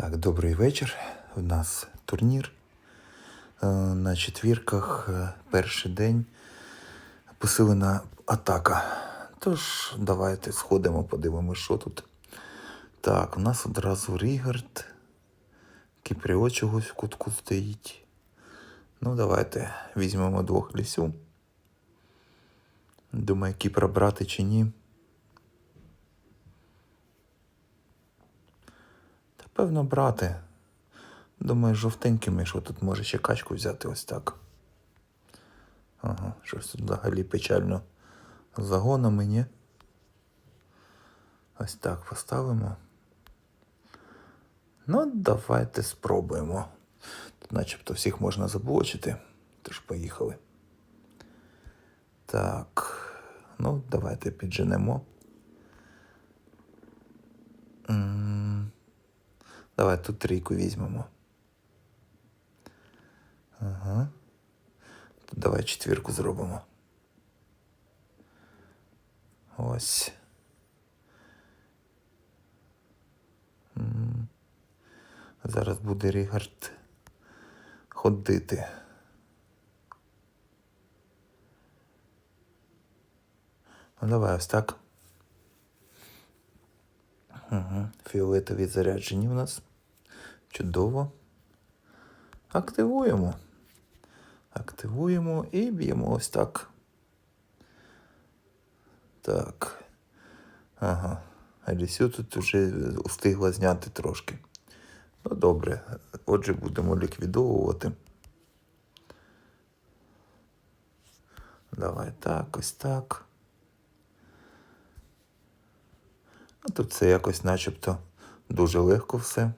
Так, добрий вечір. У нас турнір. Е, На четвірках е, перший день посилена атака. Тож, давайте сходимо, подивимося, що тут. Так, у нас одразу Рігард. Кіпріо чогось в кутку стоїть. Ну, давайте візьмемо двох лісю. Думаю, Кіпра брати чи ні. Та певно брати. Думаю, жовтенькими, що тут може ще качку взяти ось так. Ага, щось тут взагалі печально з загонами, ні? Ось так поставимо. Ну, давайте спробуємо. Тут начебто всіх можна заблочити. Тож поїхали. Так. Ну, давайте підженемо. М, Давай тут трійку візьмемо. Ага. Тут давай четвірку зробимо. Ось. Зараз буде Рігард ходити. Ну, давай ось так. Угу. Фіолетові заряджені в нас. Чудово. Активуємо. Активуємо і б'ємо ось так. Так. Ага. Алісю тут вже встигла зняти трошки. Ну, добре. Отже, будемо ліквідовувати. Давай так, ось так. А тут це якось начебто дуже легко все.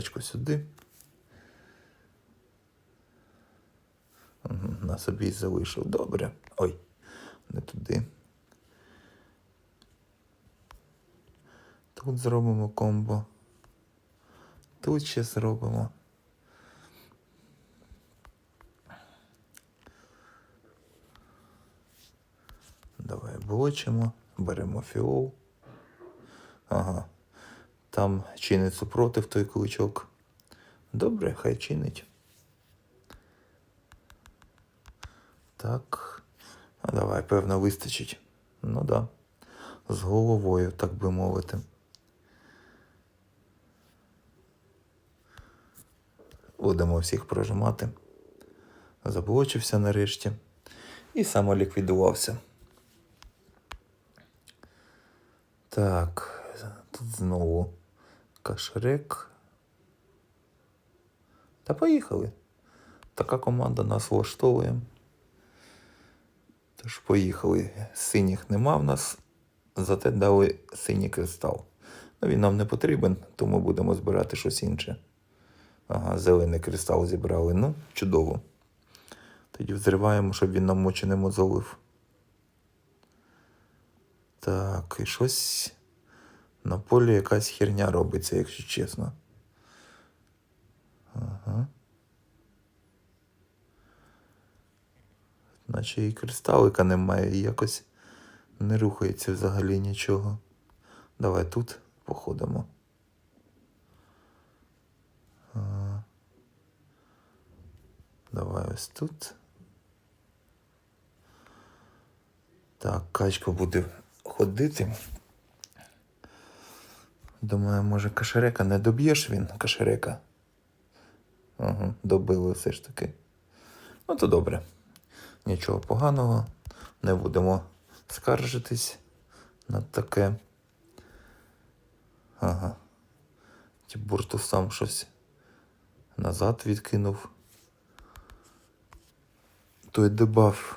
Давай сюди. Угу, на собі залишив. Добре. Ой, не туди. Тут зробимо комбо. Тут ще зробимо. Давай блочимо, беремо фіол. Ага. Там чинить супротив той кличок. Добре, хай чинить. Так. А давай, певно, вистачить. Ну да. З головою, так би мовити. Будемо всіх прожимати. Заблочився нарешті. І самоліквідувався. Так, тут знову кашрек. Та поїхали. Така команда нас влаштовує. Тож поїхали. Синіх нема в нас, зате дали синій кристал. Ну, він нам не потрібен, тому будемо збирати щось інше. Ага, зелений кристал зібрали. Ну, чудово. Тоді взриваємо, щоб він нам мочі не мозолив. Так, і щось на полі якась херня робиться, якщо чесно. Ага. Наче і кристалика немає, і якось не рухається взагалі нічого. Давай тут походимо. Давай ось тут. Так, качка буде ходити. Думаю, може кашерека не доб'єш він кашерека. Ага, добили все ж таки. Ну, то добре. Нічого поганого. Не будемо скаржитись на таке. Ага. Тібурту сам щось назад відкинув. Той дебаф.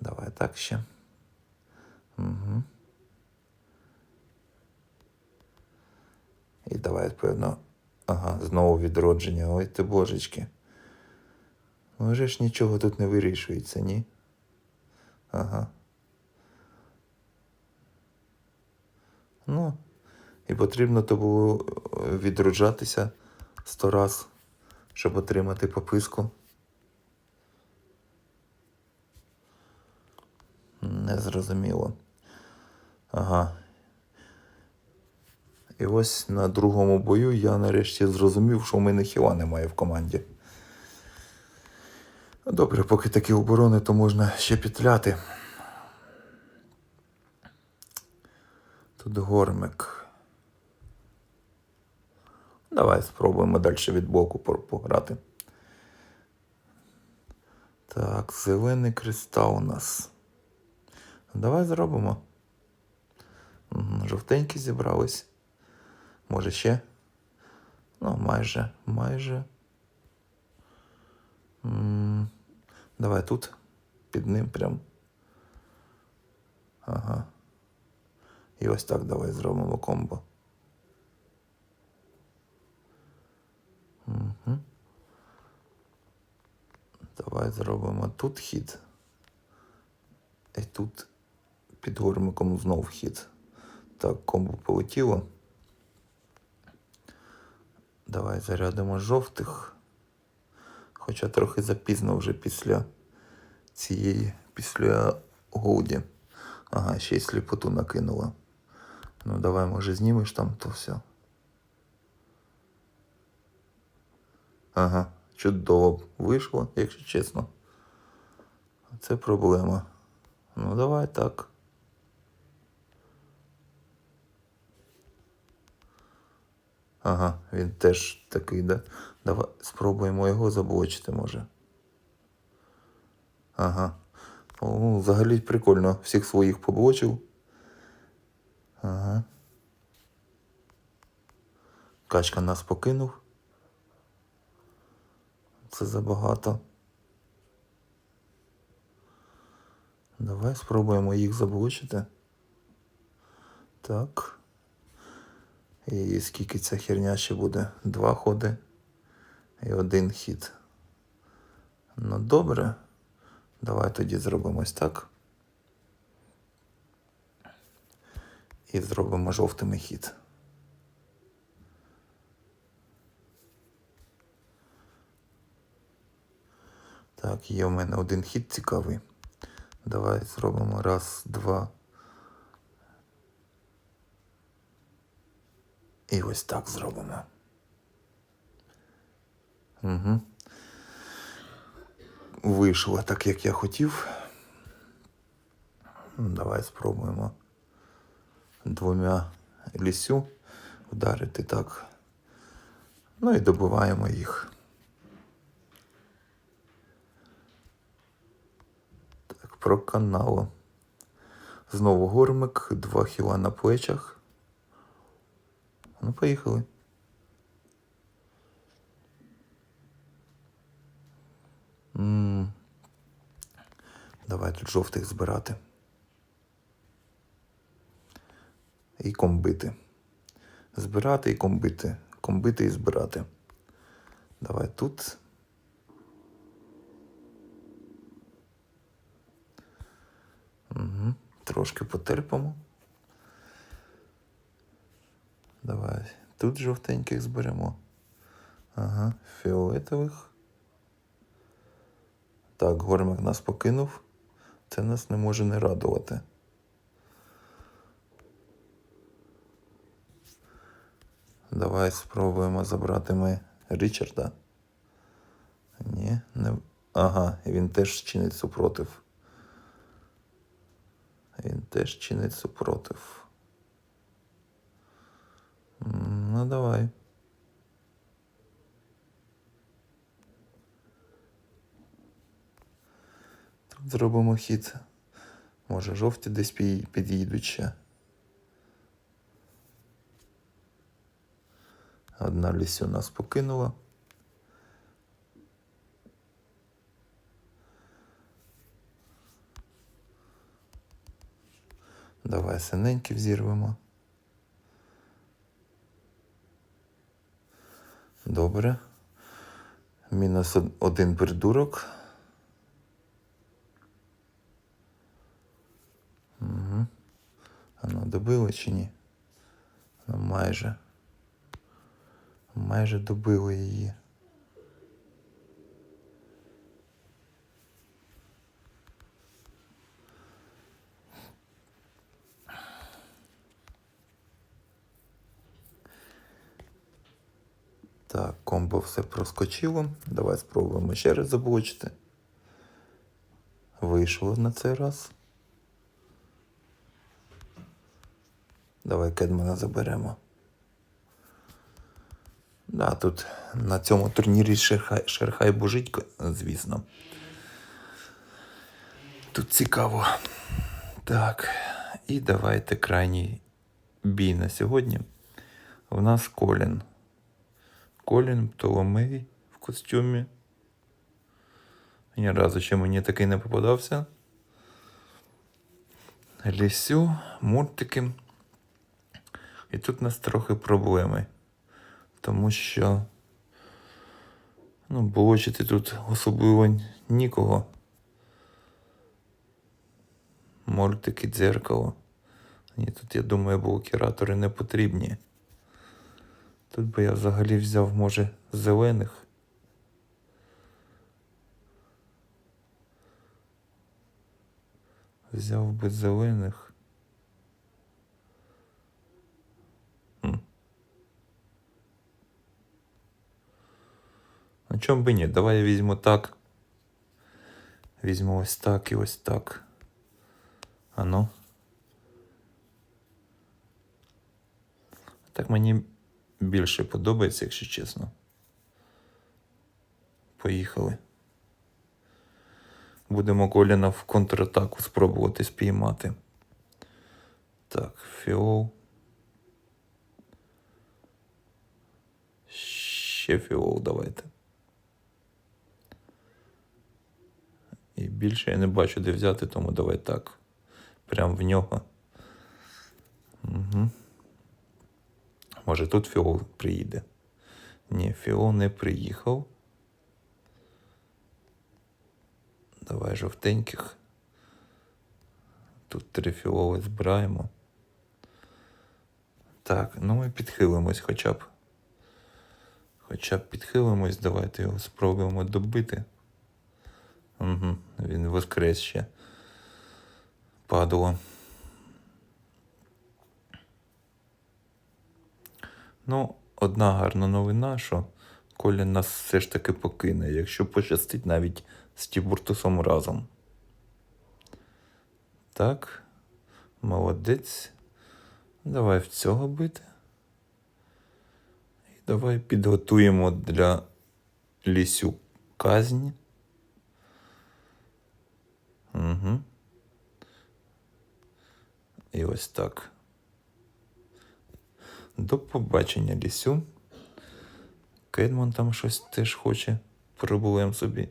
Давай так ще. Угу. І давай, певно. Ага, знову відродження. Ой ти божечки. Ну, вже ж нічого тут не вирішується, ні? Ага. Ну, і потрібно то було е, відроджатися сто раз, щоб отримати пописку. Не зрозуміло. Ага. І ось на другому бою я нарешті зрозумів, що в мене хіла немає в команді. Добре, поки такі оборони, то можна ще петляти. Тут гормик. Давай спробуємо далі від боку пограти. Так, зелений кристал у нас. Давай зробимо. Жовтенькі зібрались. Може ще? Ну, майже, майже. М, Давай тут. Під ним прям. Ага. І ось так давай зробимо комбо. Угу. Давай зробимо тут хід. І тут під гормиком знов хід. Так, комбо полетіло. Давай зарядимо жовтих. Хоча трохи запізно вже після цієї, після голді. Ага, ще й сліпоту накинула. Ну давай, може, знімеш там то все. Ага, чудово вийшло, якщо чесно. Це проблема. Ну давай так. Ага, він теж такий, да? Давай спробуємо його заблочити, може. Ага. О, взагалі прикольно. Всіх своїх поблочив. Ага. Качка нас покинув. Це забагато. Давай спробуємо їх заблочити. Так. І скільки ця херня ще буде? Два ходи і один хід. Ну добре. Давай тоді зробимо ось так. І зробимо жовтими хід. Так, є у мене один хід цікавий. Давай зробимо раз, два. І ось так зробимо. Угу. Вийшло так, як я хотів. Ну, Давай спробуємо двома лісю вдарити так. Ну і добиваємо їх. Так, проканало. Знову гормик, два хіла на плечах. Ну, поїхали. м Давай тут жовтих збирати. І комбити. Збирати і комбити. Комбити і збирати. Давай тут. Угу. Трошки потерпимо. Давай тут жовтеньких зберемо. Ага, фіолетових. Так, гормик нас покинув. Це нас не може не радувати. Давай спробуємо забрати ми Річарда. Ні, не. Ага, він теж чинить супротив. Він теж чинить супротив. Ну, давай. Тут зробимо хід. Може, жовті десь пі- під'їдуть ще. Одна лісю нас покинула. Давай синенький взірвемо. Добре. Мінус один придурок. Угу. Ну, добили чи ні? Ну, майже. Майже добили її. Так, комбо все проскочило. Давай спробуємо ще раз заблочити. Вийшло на цей раз. Давай Кедмана заберемо. Да, тут на цьому турнірі Шерхай, Шерхай Бужитько, звісно. Тут цікаво. Так, і давайте крайній бій на сьогодні. У нас Колін. Колін Птоломей в костюмі. Ні разу ще мені такий не попадався. Лісю, мультики. І тут у нас трохи проблеми. Тому що ну, блочити тут особливо нікого. Мультики дзеркало. Ні, тут, я думаю, блокіратори не потрібні. Тут би я взагалі взяв, може, зелених. Взяв би зелених. Хм. А чому би ні? Давай я візьму так. Візьму ось так і ось так. А ну. Так мені більше подобається, якщо чесно. Поїхали. Будемо Коліна в контратаку спробувати спіймати. Так, фіол. Ще фіол давайте. І більше я не бачу, де взяти, тому давай так. Прям в нього. Угу. Може тут фіол приїде? Ні, фіол не приїхав. Давай жовтеньких. Тут три фіоли збираємо. Так, ну ми підхилимось хоча б. Хоча б підхилимось, давайте його спробуємо добити. Угу, він воскрес ще. Падало. Ну, одна гарна новина, що Колін нас все ж таки покине, якщо пощастить навіть з Тібуртусом разом. Так, молодець. Давай в цього бити. І давай підготуємо для лісю казнь. Угу. І ось так. До побачення, лісю. Кедман там щось теж хоче. Проблем собі.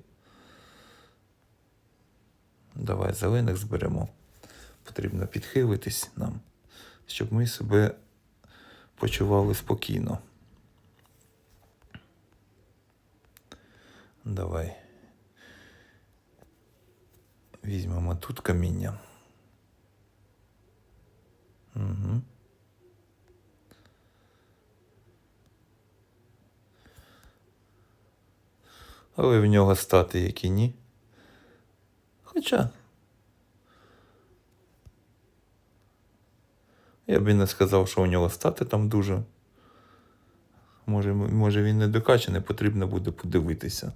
Давай зелених зберемо. Потрібно підхилитись нам, щоб ми себе почували спокійно. Давай. Візьмемо тут каміння. Угу. Але в нього стати які ні. Хоча. Я б і не сказав, що у нього стати там дуже. Може, може він не докачаний, потрібно буде подивитися.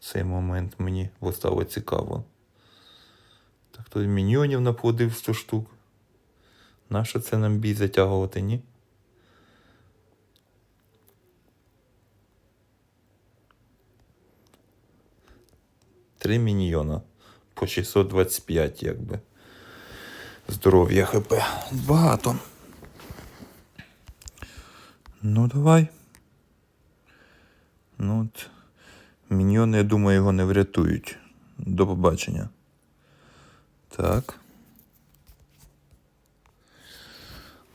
Цей момент мені стало цікаво. Так тут міньйонів наплодив 100 штук. Нащо це нам бій затягувати, ні? Три міньйона по 625, якби. Здоров'я ХП. Багато. Ну, давай. Ну от. Міньйони, я думаю, його не врятують. До побачення. Так.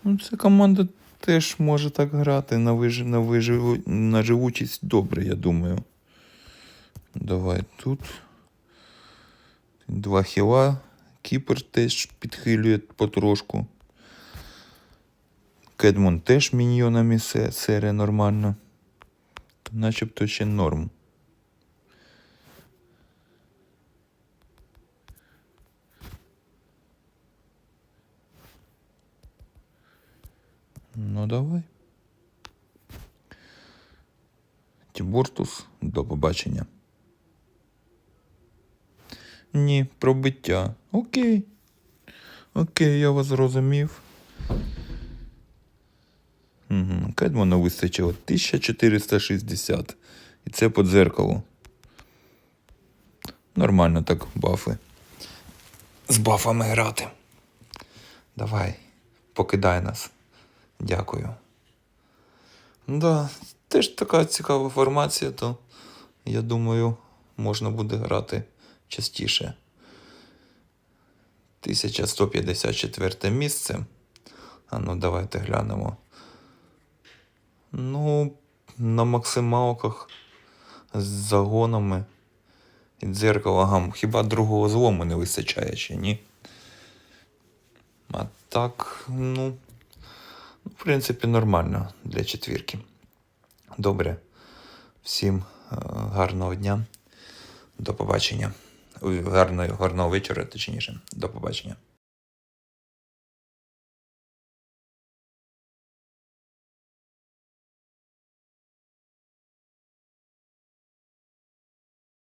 Ну, ця команда теж може так грати на, виж... на, виживу... на живучість добре, я думаю. Давай тут. Два хіла. Кіпер теж підхилює потрошку. Кедмон теж міньйонами се- сере нормально. Начебто ще норм. Ну давай. Тібуртус, до побачення. Ні, пробиття. Окей. Окей, я вас зрозумів. Угу. Кедману вистачило 1460. І це по дзеркалу. Нормально так бафи. З бафами грати. Давай, покидай нас. Дякую. Да, теж така цікава формація, то я думаю, можна буде грати частіше. 1154 місце. А ну, давайте глянемо. Ну, на максималках з загонами і дзеркало. Ага, хіба другого злому не вистачає чи ні? А так, ну, в принципі, нормально для четвірки. Добре. Всім е, гарного дня. До побачення. Гарного, гарного вечора, точніше. До побачення.